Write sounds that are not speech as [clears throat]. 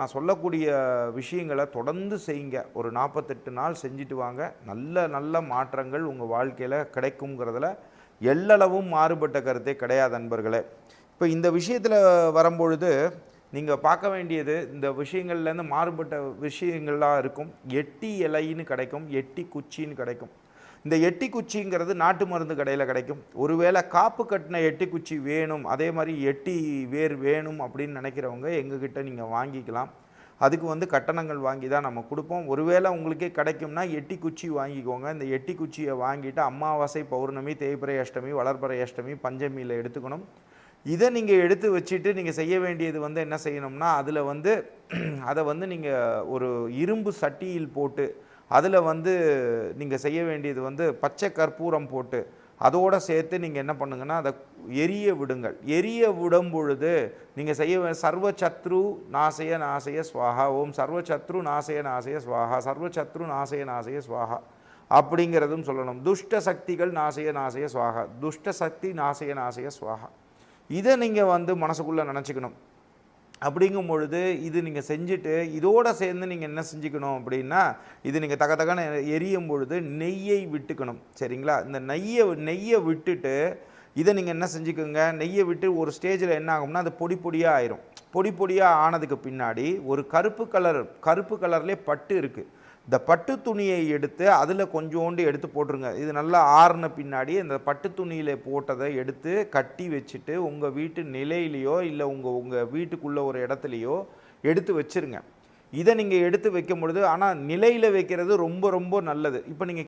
நான் சொல்லக்கூடிய விஷயங்களை தொடர்ந்து செய்யுங்க. ஒரு நாற்பத்தெட்டு நாள் செஞ்சுட்டு வாங்க. நல்ல நல்ல மாற்றங்கள் உங்கள் வாழ்க்கையில் கிடைக்குங்கிறதுல எல்லளவும் மாறுபட்ட கருத்தே கிடையாது நண்பர்களே இப்போ இந்த விஷயத்தில் வரும்பொழுது நீங்கள் பார்க்க வேண்டியது இந்த விஷயங்கள்லேருந்து மாறுபட்ட விஷயங்கள்லாம் இருக்கும். எட்டி இலைன்னு கிடைக்கும் எட்டி குச்சின்னு கிடைக்கும். இந்த எட்டி குச்சிங்கிறது நாட்டு மருந்து கடையில் கிடைக்கும். ஒருவேளை காப்பு கட்டின எட்டி குச்சி வேணும் அதே மாதிரி எட்டி வேர் வேணும் அப்படின்னு நினைக்கிறவங்க எங்ககிட்ட நீங்கள் வாங்கிக்கலாம். அதுக்கு வந்து கட்டணங்கள் வாங்கி தான் நம்ம கொடுப்போம். ஒருவேளை உங்களுக்கே கிடைக்கும்னா எட்டி குச்சி வாங்கிக்கோங்க. இந்த எட்டி குச்சியை வாங்கிட்டு அமாவாசை பௌர்ணமி தேய்பிறை அஷ்டமி வளர்பிறை அஷ்டமி பஞ்சமியில் எடுத்துக்கணும். இதை நீங்கள் எடுத்து வச்சுட்டு நீங்கள் செய்ய வேண்டியது வந்து என்ன செய்யணும்னா அதில் வந்து [clears throat] அதை வந்து நீங்கள் ஒரு இரும்பு சட்டியில் போட்டு அதில் வந்து நீங்கள் செய்ய வேண்டியது வந்து பச்சை கற்பூரம் போட்டு அதோடு சேர்த்து நீங்கள் என்ன பண்ணுங்கன்னா அதை எரிய விடுங்கள். எரிய விடும் பொழுது நீங்கள் செய்ய சர்வ சத்ரு நாசய நாசய ஸ்வாஹா. ஓம் சர்வ சத்ரு நாசய நாசய ஸ்வாஹா. சர்வ சத்ரு நாசய நாசய சுவாகா அப்படிங்கிறதும் சொல்லணும். துஷ்ட சக்திகள் நாசய நாசய சுவாகா துஷ்ட சக்தி நாசய நாசய ஸ்வாஹா. இதை நீங்கள் வந்து மனசுக்குள்ளே நினச்சிக்கணும். அப்படிங்கும் பொழுது இது நீங்கள் செஞ்சுட்டு இதோட சேர்ந்து நீங்கள் என்ன செஞ்சுக்கணும் அப்படின்னா இது நீங்கள் தக தகன எரியும் பொழுது நெய்யை விட்டுக்கணும். சரிங்களா? இந்த நெய்யை நெய்யை விட்டுட்டு இதை நீங்கள் என்ன செஞ்சுக்கோங்க? நெய்யை விட்டு ஒரு ஸ்டேஜில் என்ன ஆகும்னா அது பொடி பொடியாக ஆயிரும். பொடி பொடியாக ஆனதுக்கு பின்னாடி ஒரு கருப்பு கலர் கருப்பு கலர்லேயே பட்டு இருக்குது இந்த பட்டு துணியை எடுத்து அதில் கொஞ்சோண்டு எடுத்து போட்டுருங்க. இது நல்லா ஆறுன பின்னாடி இந்த பட்டு துணியில் போட்டதை எடுத்து கட்டி வச்சுட்டு உங்கள் வீட்டு நிலையிலையோ இல்லை உங்கள் உங்கள் வீட்டுக்குள்ளே ஒரு இடத்துலையோ எடுத்து வச்சிருங்க. இதை நீங்கள் எடுத்து வைக்கும் பொழுது ஆனால் நிலையில் வைக்கிறது ரொம்ப ரொம்ப நல்லது. இப்போ நீங்கள்